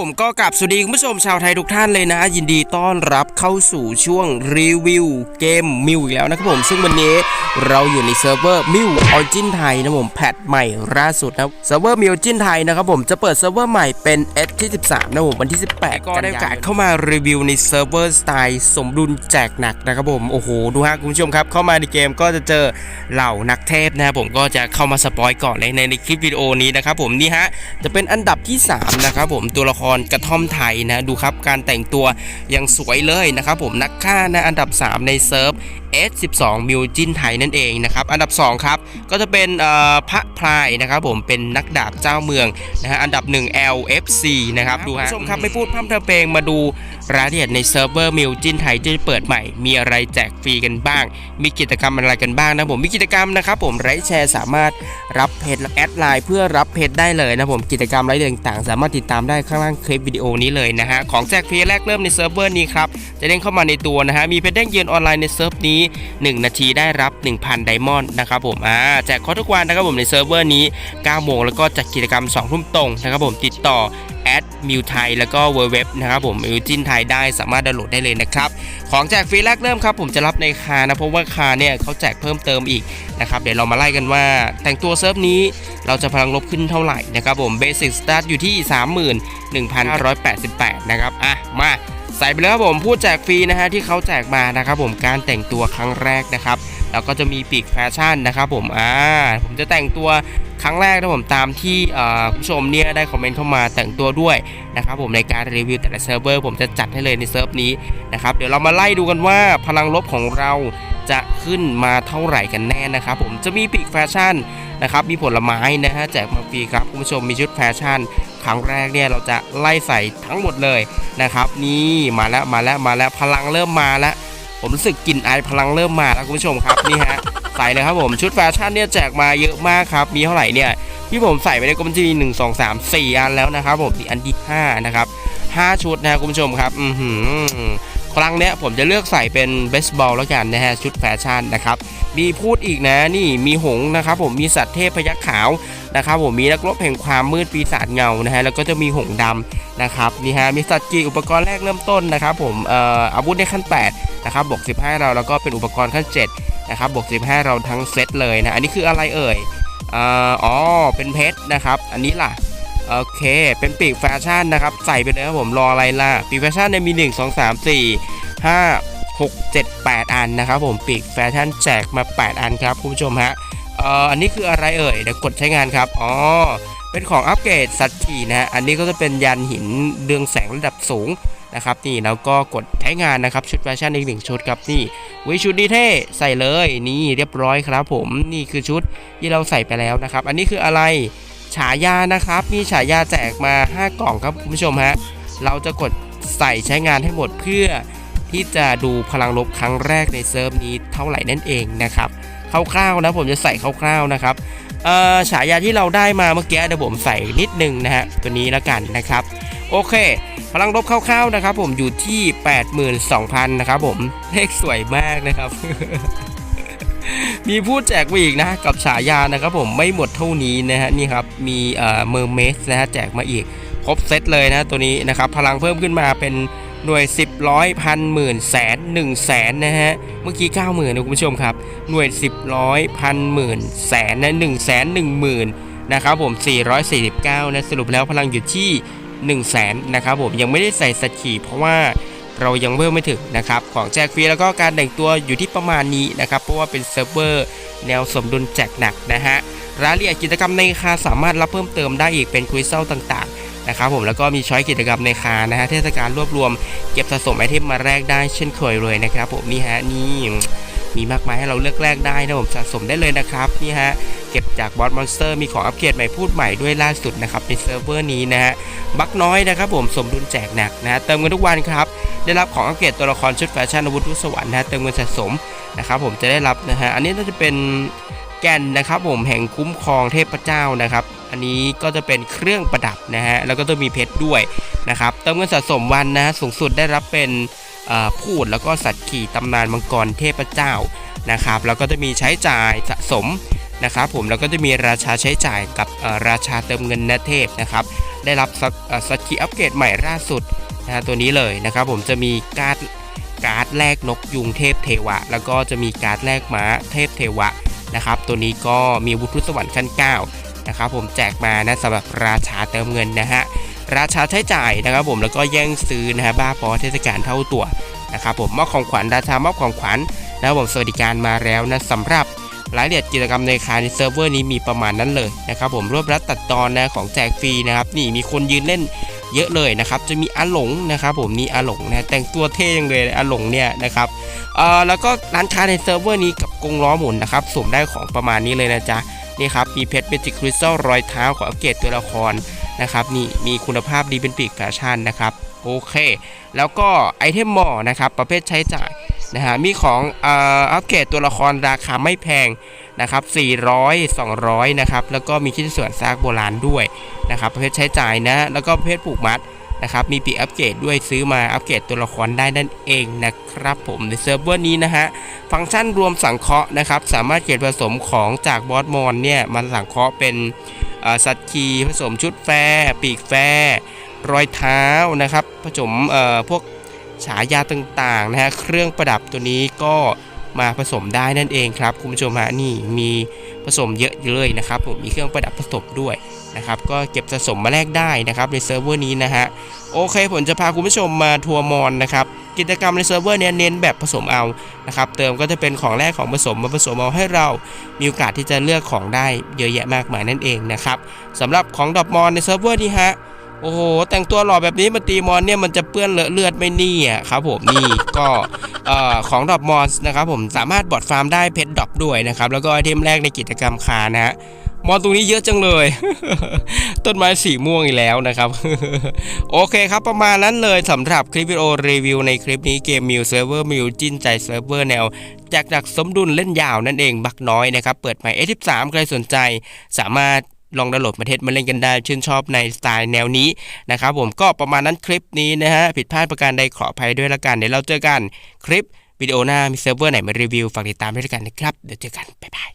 ผมก็กลับสวัสดีคุณผู้ชมชาวไทยทุกท่านเลยนะ ยินดีต้อนรับเข้าสู่ช่วงรีวิวเกมมิวอีกแล้วนะครับผม ซึ่งวันนี้เราอยู่ในเซิร์ฟเวอร์มิวออริจินไทยนะผมแพทใหม่ล่าสุดนะครับเซิร์ฟเวอร์มิวออริจินไทยนะครับผมจะเปิดเซิร์ฟเวอร์ใหม่เป็น S ที่13นะผมวันที่ 18 ก็ได้โอกาสเข้ามารีวิวในเซิร์ฟเวอร์สไตล์สมดุลแจกหนักนะครับผมโอ้โหดูฮะคุณผู้ชมครับเข้ามาในเกมก็จะเจอเหล่านักเทพนะครับผมก็จะเข้ามาสปอยก่อนเลยในในคลิปวิดีโอนี้นะครับผมนี่ฮะจะเป็นอันดับที่3นะครับผมตัวละครกระท่อมไทยนะดูครับการแต่งตัวยังสวยเลยนะครับผมนักฆ่านะอันดับ 3 ในเซิร์ฟ S12 มิวจินไทยนั่นเองนะครับอันดับ 2 ครับ ก็จะเป็นเอ่อพระพลายนะครับผมเป็นนักดาบเจ้าเมืองนะฮะอันดับ 1 LFC นะครับดูฮะผู้ชมครับไม่พูดพร่ำทำเพลงมาดู รายละเอียดในเซิร์ฟเวอร์มิวจินไทยที่จะเปิดใหม่ มีอะไรแจกฟรีกันบ้าง มีกิจกรรมอะไรกันบ้างนะผมมีกิจกรรมนะครับผมไร้แชร์สามารถรับเพจแอดไลน์เพื่อรับเพจได้เลยนะผมกิจกรรมรายละเอียดต่างๆสามารถติดตามได้ข้างล่างคลิปวิดีโอนี้เลยนะฮะของแจกฟรีแรกเริ่มในเซิร์ฟเวอร์นี้ครับจะเด้งเข้ามาในตัวนะฮะมีเพจเด้งเยือนออนไลน์ในเซิร์ฟนี้ 1 นาทีได้รับ 1,000ไดมอนด์นะครับผมอ่าแจกคอทุกวันนะครับผมในเซิร์ฟเวอร์นี้9โมงแล้วก็จัดกิจกรรม2ทุ่มตรงนะครับผมติดต่อ แอดมิวไทยแล้วก็เว็บนะครับผมมิวจินไทยได้สามารถดาวน์โหลดได้เลยนะครับ ของแจกฟรีแรกเริ่มครับ ผมจะรับในคานะเพราะว่าคาเนี่ยเขาแจกเพิ่มเติมอีกนะครับเดี๋ยวเรามาไล่กันว่า แต่งตัวเซิร์ฟนี้เราจะพลังลบขึ้นเท่าไหร่นะครับผมเบสิกสตาร์ทอยู่ที่ 31,588 นะครับอะมา ใส่ไปเลยครับผมผู้แจกฟรีนะฮะที่เขาแจกมานะครับผมการแต่งตัวครั้งแรกนะครับแล้วก็จะมีปีกแฟชั่นนะครับผมอ่าผมจะแต่งตัวครั้งแรกนะผมตามที่คุณผู้ชมเนี่ยได้คอมเมนต์เข้ามาแต่งตัวด้วยนะครับผมในการรีวิวแต่ละเซิร์ฟเวอร์ผมจะจัดให้เลยในเซิร์ฟนี้นะครับเดี๋ยวเรามาไล่ดูกันว่าพลังลบของเราจะขึ้นมาเท่าไหร่กันแน่นะครับผมจะมีปีกแฟชั่นนะครับมีผลไม้นะฮะแจกมาฟรีครับคุณผู้ชมมีชุดแฟชั่น ครั้งแรกเนี่ยเราจะไล่ใส่ทั้งหมดเลยนะครับ นี่มาแล้วมาแล้วมาแล้วพลังเริ่มมาแล้ว ผมรู้สึกกลิ่นไอพลังเริ่มมาแล้วคุณผู้ชมครับนี่ฮะใส่เลยครับผมชุดแฟชั่นเนี่ยแจกมาเยอะมากครับมีเท่าไหร่เนี่ยที่ผมใส่ไปในยก็มันจะมีหนึ่งสองสามสี่อันแล้วนะครับผมนี่อันที่ห้านะครับห้าชุดนะคุณผู้ชมครับ อือหือ ครั้งเนี้ยผมจะเลือกใส่เป็นเบสบอลแล้วกันนะฮะชุดแฟชั่นนะครับมีพูดอีกนะนี่มีหงนะครับผมมีสัตว์เทพพยัคขาวนะครับผมมีนักรบแห่งความมืดปีศาจเงานะฮะแล้วก็จะมีหงดำนะครับนี่ฮะมีสัตว์กีอุปกรณ์แรกเริ่มต้นนะครับผมเอ่ออาวุธในขั้น 8 นะครับบวก15 เราแล้วก็เป็นอุปกรณ์ขั้น 7 นะครับบวก15 เราทั้งเซตเลยนะ อันนี้คืออะไรเอ่ยเอ่ออ๋อเป็นเพชรนะครับ อันนี้ล่ะ โอเค เป็นปีกแฟชั่นนะครับ ใส่ไปเลยครับผม รออะไรล่ะ ปีกแฟชั่นเนี่ยมี 1 2 3 4 5 6 7 8 อันนะครับผม ปีกแฟชั่นแจกมา 8 อันครับคุณผู้ชมฮะเอ่ออันนี้คืออะไรเอ่ย เดี๋ยวกดใช้งานครับ อ๋อ เป็นของอัปเกรดสัตว์ขี่นะฮะอันนี้ก็จะเป็นยันหินเรืองแสงระดับสูงนะครับนี่แล้วก็กดใช้งานนะครับชุดแฟชั่นอีกหนึ่งชุดครับนี่วิชุดดีเท่ใส่เลยนี่เรียบร้อยครับผมนี่คือชุดที่เราใส่ไปแล้วนะครับ อันนี้คืออะไร ฉายานะครับ มีฉายาแจกมา 5 กล่องครับคุณผู้ชมฮะ เราจะกดใส่ใช้งานให้หมดเพื่อที่จะดูพลังลบครั้งแรกในเซิร์ฟนี้เท่าไหร่นั่นเองนะครับคร่าวๆนะผมจะใส่คร่าวๆนะครับฉายาที่เราได้มาเมื่อกี้เดี๋ยวผมใส่นิดนึงนะฮะตัวนี้แล้วกันนะครับ โอเค พลังลบคร่าวๆนะครับ ผมอยู่ที่ 82,000 นะครับผมเลขสวยมากนะครับ มีผู้แจกมาอีกนะกับฉายานะครับผมไม่หมดเท่านี้นะฮะนี่ครับมีเอ่อเมอร์เมสนะฮะแจกมาอีกครบเซตเลยนะตัวนี้นะครับพลังเพิ่มขึ้นมาเป็นหน่วย 10ร้อยพันหมื่นแสนหนึ่งแสนนะฮะเมื่อกี้ 90,000นะคุณผู้ชมครับหน่วย 10ร้อยพันหมื่นแสนนะหนึ่งแสนหนึ่งหมื่นนะครับผม 449นะสรุปแล้วพลังอยู่ที่ 1 0 0 0 0แสนนะครับผมยังไม่ได้ใส่สกีเพราะว่า เรายังเพิ่มไม่ถึงนะครับของแจกฟรีแล้วก็การแต่งตัวอยู่ที่ประมาณนี้นะครับเพราะว่าเป็นเซิร์ฟเวอร์แนวสมดุลแจกหนักนะฮะรายละเอียดกิจกรรมในคาสามารถรับเพิ่มเติมได้อีกเป็นคุยเซลต่างๆนะครับผมแล้วก็มีช้อยกิจกรรมในคานะฮะเทศกาลรวบรวม เก็บสะสมไอเทมมาแลกได้เช่นเคยเลยนะครับผมนี่ฮะนี่ มีมากมายให้เราเลือกแลกได้นะผมสะสมได้เลยนะครับนี่ฮะเก็บจากบอสมอนสเตอร์มีของอัปเกรดใหม่พูดใหม่ด้วยล่าสุดนะครับในเซิร์ฟเวอร์นี้นะฮะบักน้อยนะครับผมสมดุลแจกหนักนะฮะเติมเงินทุกวันครับได้รับของอัปเกรดตัวละครชุดแฟชั่นอาวุธทุกสวรรค์นะฮะเติมเงินสะสมนะครับผมจะได้รับนะฮะอันนี้น่าจะเป็นแกนนะครับผมแห่งคุ้มครองเทพเจ้านะครับ อันนี้ก็จะเป็นเครื่องประดับนะฮะแล้วก็จะมีเพชรด้วยนะครับเติมเงินสะสมวันนะฮะสูงสุดได้รับเป็น พูดแล้วก็สัตว์ขี่ตำนานมังกรเทพเจ้านะครับแล้วก็จะมีใช้จ่ายสะสมนะครับผมแล้วก็จะมีราชาใช้จ่ายกับราชาเติมเงินนาเทพนะครับได้รับสักเอ่อสกิลอัปเกรดใหม่ล่าสุดนะฮะตัวนี้เลยนะครับผมจะมีการ์ดการ์ดแลกนกยุงเทพเทวะ แล้วก็จะมีการ์ดแลกม้าเทพเทวะนะครับตัวนี้ก็มีวุฒิสวรรค์ขั้น9นะครับผมแจกมานะสำหรับราชาเติมเงินนะฮะ ราชาใช้จ่ายนะครับผมแล้วก็แย่งซื้อนะฮะบ้าปอเทศกาลเท่าตัวนะครับผมมอบของขวัญราชามอบของขวัญนะครับผมสวัสดิการมาแล้วนะสำหรับรายละเอียดกิจกรรมในคาในเซิร์ฟเวอร์นี้มีประมาณนั้นเลยนะครับผมรวบรัดตัดตอนนะของแจกฟรีนะครับนี่มีคนยืนเล่นเยอะเลยนะครับจะมีอาหลงนะครับผมนี่อาหลงนะแต่งตัวเท่ยังเลยอาหลงเนี่ยนะครับเอ่อแล้วก็ร้านค้าในเซิร์ฟเวอร์นี้กับกรงล้อหมุนนะครับสวมได้ของประมาณนี้เลยนะจ๊ะนี่ครับมีเพชรเบจิคริสตัลรอยเท้าของอัปเกรดตัวละคร นะครับนี่มีคุณภาพดีเป็นปีกแฟชั่นนะครับโอเค แล้วก็ไอเทมมอนะครับประเภทใช้จ่ายนะฮะมีของอัปเกรดตัวละครราคาไม่แพงนะครับ400 200นะครับแล้วก็มีชิ้นส่วนซากโบราณด้วยนะครับประเภทใช้จ่ายนะแล้วก็ประเภทผูกมัดนะครับมีปีอัปเกรดด้วยซื้อมาอัปเกรดตัวละครได้นั่นเองนะครับผมในเซิร์ฟเวอร์นี้นะฮะฟังก์ชันรวมสังเคราะห์นะครับสามารถเก็บผสมของจากบอสมอนเนี่ยมาสังเคราะห์เป็น สัตว์คีผสมชุดแฟปีกแฟร์รอยเท้านะครับ ผสมพวกฉายาต่างๆนะฮะเครื่องประดับตัวนี้ก็มาผสมได้นั่นเองครับ คุณผู้ชมฮะนี่มี ผสมเยอะเลยนะครับผมมีเครื่องประดับผสมด้วยนะครับก็เก็บสะสมมาแลกได้นะครับในเซิร์ฟเวอร์นี้นะฮะโอเคผมจะพาคุณผู้ชมมาทัวร์มอนนะครับกิจกรรมในเซิร์ฟเวอร์เนี้ยเน้นแบบผสมเอานะครับเติมก็จะเป็นของแรกของผสมมาผสมเอาให้เรา มีโอกาสที่จะเลือกของได้เยอะแยะมากมายนั่นเองนะครับสำหรับของดอกมอนในเซิร์ฟเวอร์นี้ฮะ โอ้โหแต่งตัวหล่อแบบนี้มาตีมอนเนี่ยมันจะเปื้อนเลอะเลือดไม่นี่อะครับผมนี่ก็ของดอกมอนนะครับผมสามารถบอดฟาร์มได้เพชรดอกด้วยนะครับแล้วก็ไอเทมแรกในกิจกรรมคานะฮะมอนตรงนี้เยอะจังเลย ต้นไม้สีม่วงอีกแล้วนะครับ โอเคครับประมาณนั้นเลยสำหรับคลิปวิดีโอรีวิวในคลิปนี้เกมมิวเซิร์ฟเวอร์มิวจินใจเซิร์ฟเวอร์แนวจากดักสมดุลเล่นยาวนั่นเองบักน้อยนะครับ เปิดใหม่ S13 ใครสนใจสามารถ ลองดาวน์โหลดมาเทสมาเล่นกันได้ ชื่นชอบในสไตล์แนวนี้นะครับผมก็ประมาณนั้นคลิปนี้นะฮะผิดพลาดประการใดขออภัยด้วยละกันเดี๋ยวเราเจอกันคลิปวิดีโอหน้ามีเซิร์ฟเวอร์ไหนมารีวิวฝากติดตามด้วยละกันนะครับเดี๋ยวเจอกันบ๊ายบาย